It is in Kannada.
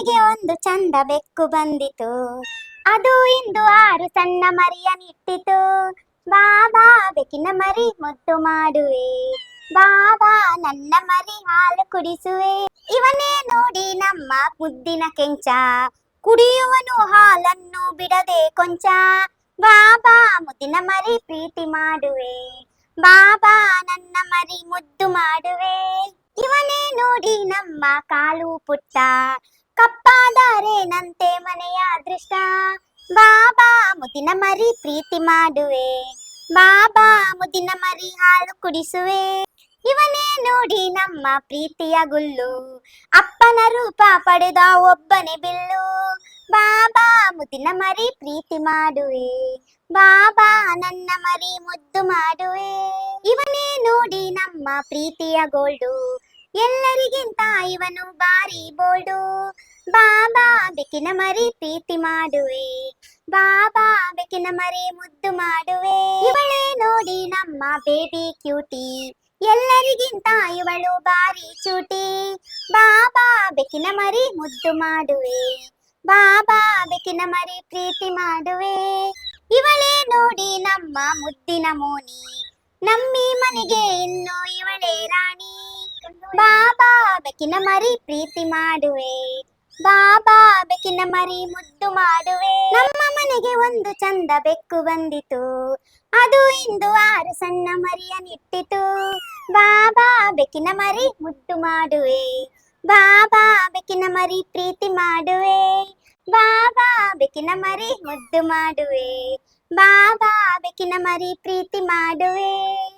ಮನೆಗೆ ಒಂದು ಚಂದ ಬೆಕ್ಕು ಬಂದಿತು. ಅದು ಇಂದು ಆರು ಸಣ್ಣ ಮರಿಯನಿಟ್ಟಿತು ಬಾಬಾ ಬೆಕ್ಕಿನ ಮರಿ ಮುದ್ದು ಮಾಡುವೆ. ಬಾಬಾ ನನ್ನ ಮರಿ ಹಾಲು ಕುಡಿಸುವೆ. ಇವನೇ ನೋಡಿ ನಮ್ಮ ಮುದ್ದಿನ ಕೆಂಚ. ಕುಡಿಯುವನು ಹಾಲನ್ನು ಬಿಡದೆ ಕೊಂಚ. ಬಾಬಾ ಮುದ್ದಿನ ಮರಿ ಪ್ರೀತಿ ಮಾಡುವೆ. ಬಾಬಾ ನನ್ನ ಮರಿ ಮುದ್ದು ಮಾಡುವೆ. ಇವನೇ ನೋಡಿ ನಮ್ಮ ಕಾಲು ಪುಟ್ಟ. ಕಪ್ಪಾದಾರೇನಂತೆ ಮನೆಯ ಅದೃಷ್ಟ. ಬಾಬಾ ಮುದಿನ ಮರಿ ಪ್ರೀತಿ ಮಾಡುವೆ. ಬಾಬಾ ಮುದಿನ ಮರಿ ಹಾಲು ಕುಡಿಸುವೆ. ಇವನೇ ನೋಡಿ ನಮ್ಮ ಪ್ರೀತಿಯ ಗುಲ್ಲು. ಅಪ್ಪನ ರೂಪ ಪಡೆದ ಒಬ್ಬನೇ ಬಿಲ್ಲು. ಬಾಬಾ ಮುದಿನ ಮರಿ ಪ್ರೀತಿ ಮಾಡುವೆ. ಬಾಬಾ ನನ್ನ ಮರಿ ಮುದ್ದು ಮಾಡುವೆ. ಇವನೇ ನೋಡಿ ನಮ್ಮ ಪ್ರೀತಿಯ ಗೋಲ್ಡು. ಎಲ್ಲರಿಗಿಂತ ಇವನು ಬಾರಿ ಬೋಲ್ಡು. ಬಾಬಾ ಬೆಕ್ಕಿನ ಮರಿ ಪ್ರೀತಿ ಮಾಡುವೆ. ಬಾಬಾ ಬೆಕ್ಕಿನ ಮರಿ ಮುದ್ದು ಮಾಡುವೆ. ಇವಳೇ ನೋಡಿ ನಮ್ಮ ಬೇಬಿ ಕ್ಯೂಟಿ. ಎಲ್ಲರಿಗಿಂತ ಇವಳು ಬಾರಿ ಚೂಟಿ. ಬಾಬಾ ಬೆಕ್ಕಿನ ಮರಿ ಮುದ್ದು ಮಾಡುವೆ. ಬಾಬಾ ಬೆಕ್ಕಿನ ಮರಿ ಪ್ರೀತಿ ಮಾಡುವೆ. ಇವಳೇ ನೋಡಿ ನಮ್ಮ ಮುದ್ದಿನ ಮೋನಿ. ನಮ್ಮಿ ಮನೆಗೆ ಇನ್ನು ಇವಳೇ ಬಾಬಾ ಬೆಕ್ಕಿನ ಮರಿ ಪ್ರೀತಿ ಮಾಡುವೆ. ಬಾಬಾ ಬೆಕ್ಕಿನ ಮರಿ ಮುದ್ದು ಮಾಡುವೆ. ನಮ್ಮ ಮನೆಗೆ ಒಂದು ಚಂದ ಬೆಕ್ಕು ಬಂದಿತು. ಅದು ಇಂದು ಆರು ಸಣ್ಣ ಮರಿಯನಿಟ್ಟಿತು ಬಾಬಾ ಬೆಕ್ಕಿನ ಮರಿ ಮುದ್ದು ಮಾಡುವೆ. ಬಾಬಾ ಬೆಕ್ಕಿನ ಮರಿ ಪ್ರೀತಿ ಮಾಡುವೆ. ಬಾಬಾ ಬೆಕ್ಕಿನ ಮರಿ ಮುದ್ದು ಮಾಡುವೆ. ಬಾಬಾ ಬೆಕ್ಕಿನ ಮರಿ ಪ್ರೀತಿ ಮಾಡುವೆ.